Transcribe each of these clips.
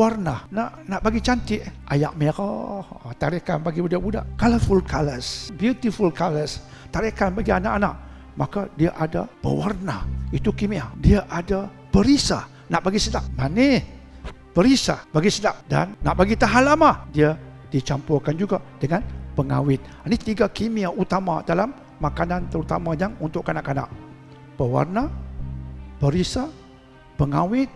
warna. Nak nak bagi cantik. Ayak merah. Ah, tarikan bagi budak-budak. Colorful colors beautiful colors tarikan bagi anak-anak. Maka dia ada pewarna. Itu kimia. Dia ada perisa. Nak bagi sedap. Manis perisa. Bagi sedap. Dan nak bagi tahan lama. Dia dicampurkan juga dengan pengawet ini tiga kimia utama dalam makanan terutama yang untuk kanak-kanak. Pewarna perisa pengawet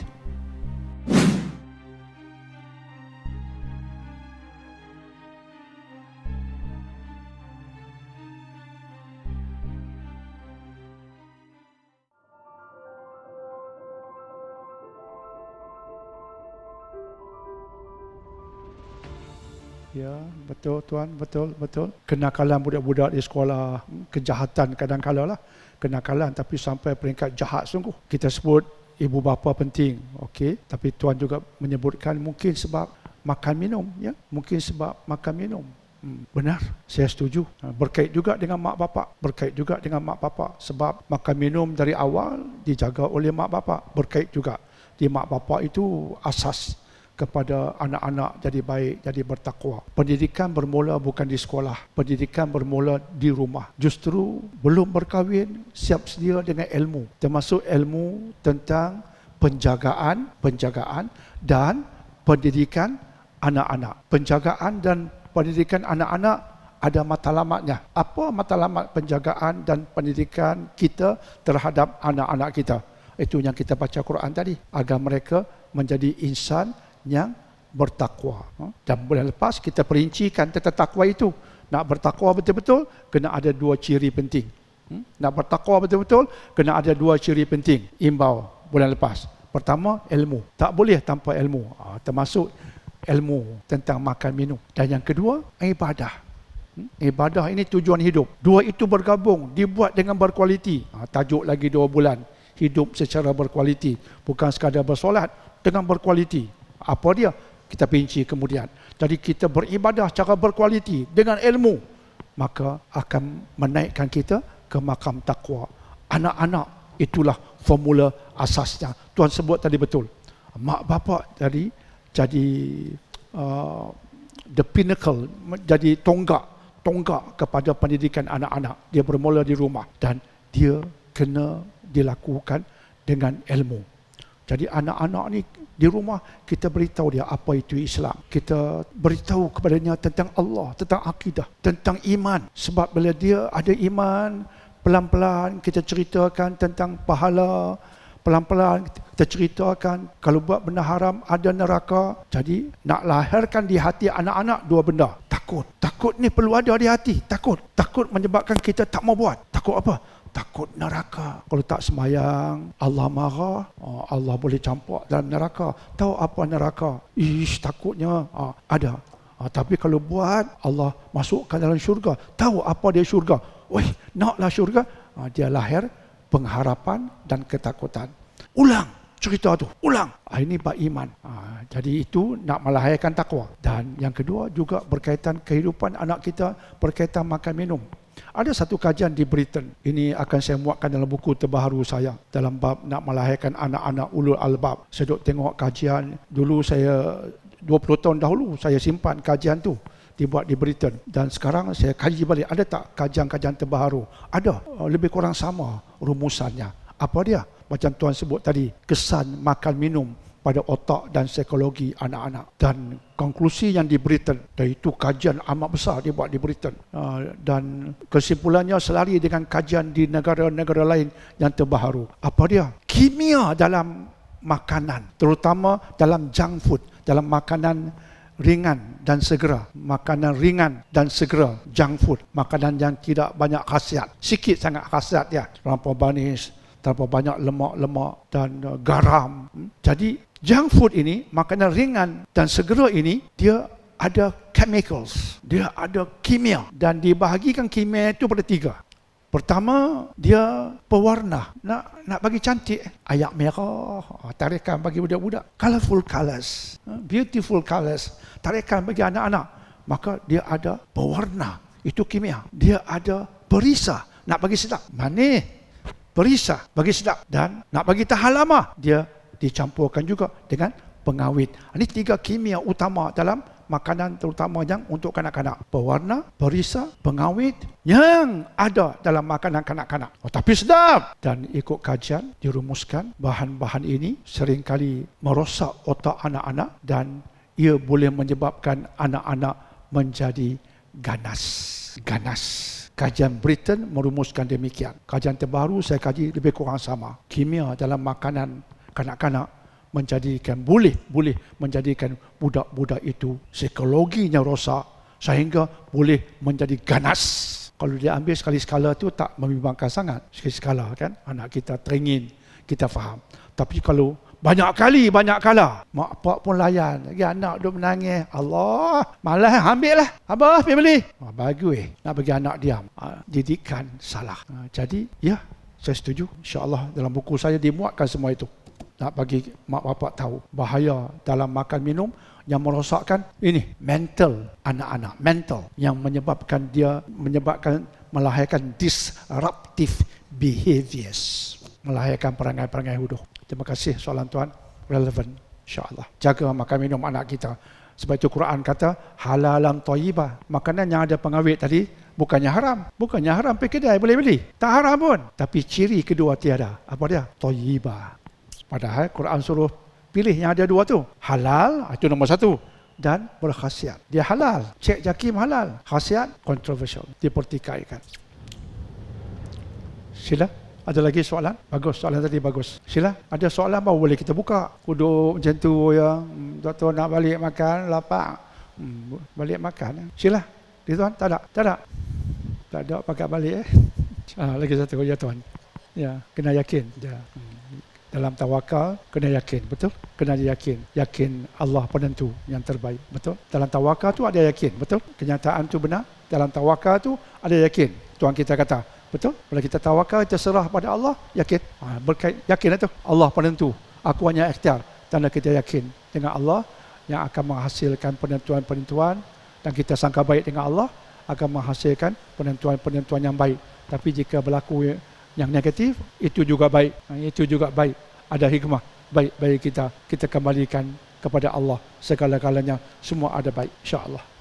Ya, betul tuan, betul, betul. Kenakalan budak-budak di sekolah, kejahatan kadang-kala lah. Kenakalan tapi sampai peringkat jahat sungguh. Kita sebut ibu bapa penting, okey. Tapi tuan juga menyebutkan mungkin sebab makan minum, ya. Mungkin sebab makan minum. Hmm, benar, saya setuju. Ha, berkait juga dengan mak bapak, berkait juga dengan mak bapak sebab makan minum dari awal dijaga oleh mak bapak, berkait juga. Di mak bapak itu asas kepada anak-anak jadi baik, jadi bertakwa. Pendidikan bermula bukan di sekolah. Pendidikan bermula di rumah. Justru belum berkahwin, siap sedia dengan ilmu. Termasuk ilmu tentang penjagaan, penjagaan dan pendidikan anak-anak. Penjagaan dan pendidikan anak-anak ada matlamatnya. Apa matlamat penjagaan dan pendidikan kita terhadap anak-anak kita? Itu yang kita baca Quran tadi. Agar mereka menjadi insan yang bertakwa. Ha? Dan bulan lepas kita perincikan tentang takwa itu. Nak bertakwa betul-betul, kena ada dua ciri penting. Hmm? Nak bertakwa betul-betul, kena ada dua ciri penting. Imbau bulan lepas. Pertama, ilmu. Tak boleh tanpa ilmu. Ha, termasuk ilmu tentang makan minum. Dan yang kedua, ibadah. Hmm? Ibadah ini tujuan hidup. Dua itu bergabung, dibuat dengan berkualiti. Ha, tajuk lagi dua bulan. Hidup secara berkualiti. Bukan sekadar bersolat, dengan berkualiti. Apa dia? Kita pinci kemudian. Jadi kita beribadah secara berkualiti dengan ilmu. Maka akan menaikkan kita ke makam takwa. Anak-anak itulah formula asasnya. Tuan sebut tadi betul. Mak bapak tadi jadi uh, the pinnacle, jadi tonggak. Tonggak kepada pendidikan anak-anak. Dia bermula di rumah. Dan dia kena dilakukan dengan ilmu. Jadi anak-anak ni di rumah kita beritahu dia apa itu Islam. Kita beritahu kepadanya tentang Allah, tentang akidah, tentang iman. Sebab bila dia ada iman, pelan-pelan kita ceritakan tentang pahala, pelan-pelan kita ceritakan kalau buat benda haram ada neraka. Jadi nak lahirkan di hati anak-anak dua benda. Takut. Takut ni perlu ada di hati. Takut. Takut menyebabkan kita tak mau buat. Takut apa? Takut neraka. Kalau tak semayang, Allah marah, oh, Allah boleh campur dalam neraka. Tahu apa neraka? Ish, takutnya. Ah, ada. Ah, tapi kalau buat, Allah masukkan dalam syurga. Tahu apa dia syurga? Wih, naklah syurga. Ah, dia lahir pengharapan dan ketakutan. Ulang cerita tu. Ulang. ini bab iman. jadi itu nak melahirkan takwa. Dan yang kedua juga berkaitan kehidupan anak kita berkaitan makan minum. Ada satu kajian di Britain. Ini akan saya muatkan dalam buku terbaru saya. Dalam bab nak melahirkan anak-anak ulul albab. Saya duk tengok kajian. Dulu saya 20 tahun dahulu saya simpan kajian tu dibuat di Britain dan sekarang saya kaji balik ada tak kajian-kajian terbaru ada oh, lebih kurang sama rumusannya apa dia macam tuan sebut tadi kesan makan minum pada otak dan psikologi anak-anak. Dan konklusi yang di Britain dan itu kajian amat besar dibuat di Britain. Uh, dan kesimpulannya selari dengan kajian di negara-negara lain yang terbaru apa dia? Kimia dalam makanan terutama dalam junk food dalam makanan ringan dan segera. Makanan ringan dan segera junk food. Makanan yang tidak banyak khasiat. Sikit sangat khasiat ya terlampau manis terlalu banyak lemak-lemak dan uh, garam. Hmm? Jadi junk food ini, makanan ringan dan segera ini, dia ada chemicals, dia ada kimia dan dibahagikan kimia itu pada tiga. Pertama, dia pewarna. Nak nak bagi cantik, ayak merah, ah, tarikan bagi budak-budak. Colorful colors, ah, beautiful colors, tarikan bagi anak-anak. Maka dia ada pewarna, itu kimia. Dia ada perisa, nak bagi sedap. Manis, perisa, bagi sedap. Dan nak bagi tahan lama, dia dicampurkan juga dengan pengawet. Ini tiga kimia utama dalam makanan terutama yang untuk kanak-kanak. Pewarna, perisa, pengawet yang ada dalam makanan kanak-kanak. Oh, tapi sedap. Dan ikut kajian dirumuskan bahan-bahan ini seringkali merosak otak anak-anak dan ia boleh menyebabkan anak-anak menjadi ganas. Ganas. Kajian Britain merumuskan demikian. Kajian terbaru saya kaji lebih kurang sama. Kimia dalam makanan kanak-kanak menjadikan boleh boleh menjadikan budak-budak itu psikologinya rosak sehingga boleh menjadi ganas. Kalau dia ambil sekali skala tu tak membimbangkan sangat. Sekali skala kan anak kita teringin kita faham. Tapi kalau banyak kali, banyak kala. Mak pak pun layan. Lagi anak duduk menangis. Allah, malah ambil lah. Abah, pergi beli. Oh, bagus eh. Nak bagi anak diam. Ha, didikan salah. Ha, jadi, ya, saya setuju. InsyaAllah dalam buku saya dimuatkan semua itu. Nak bagi mak bapak tahu bahaya dalam makan minum yang merosakkan ini mental anak-anak mental yang menyebabkan dia menyebabkan melahirkan disruptive behaviors melahirkan perangai-perangai huduh Terima kasih soalan tuan. Relevan insyaAllah. Jaga makan minum anak kita. Sebab itu Quran kata halalan toyibah. Makanan yang ada pengawet tadi bukannya haram. Bukannya haram pergi kedai boleh beli. Tak haram pun. Tapi ciri kedua tiada. Apa dia? Toyibah. Padahal Quran suruh pilih yang ada dua tu. Halal itu nombor satu. Dan berkhasiat. Dia halal. Cek jakim halal. Khasiat kontroversial. Dipertikaikan. Sila. Ada lagi soalan? Bagus, soalan tadi bagus. Sila, ada soalan baru boleh kita buka. Kuduk macam tu ya. Doktor nak balik makan, lapar. Hmm, balik makan. Sila. Dia tuan, tak ada? Tak ada? Tak ada pakai balik eh. Ah, lagi satu, ya tuan. Ya, kena yakin. Ya. Dalam tawakal, kena yakin. Betul? Kena yakin. Yakin Allah penentu yang terbaik. Betul? Dalam tawakal tu ada yakin. Betul? Kenyataan tu benar. Dalam tawakal tu ada yakin. Tuan kita kata, Betul? Bila kita tawakal, kita serah pada Allah, yakin. Ha, berkait, yakin itu. Allah penentu. Aku hanya ikhtiar. Tanda kita yakin dengan Allah yang akan menghasilkan penentuan-penentuan dan kita sangka baik dengan Allah akan menghasilkan penentuan-penentuan yang baik. Tapi jika berlaku yang negatif, itu juga baik. Ha, itu juga baik. Ada hikmah baik bagi kita. Kita kembalikan kepada Allah segala-galanya. Semua ada baik. InsyaAllah.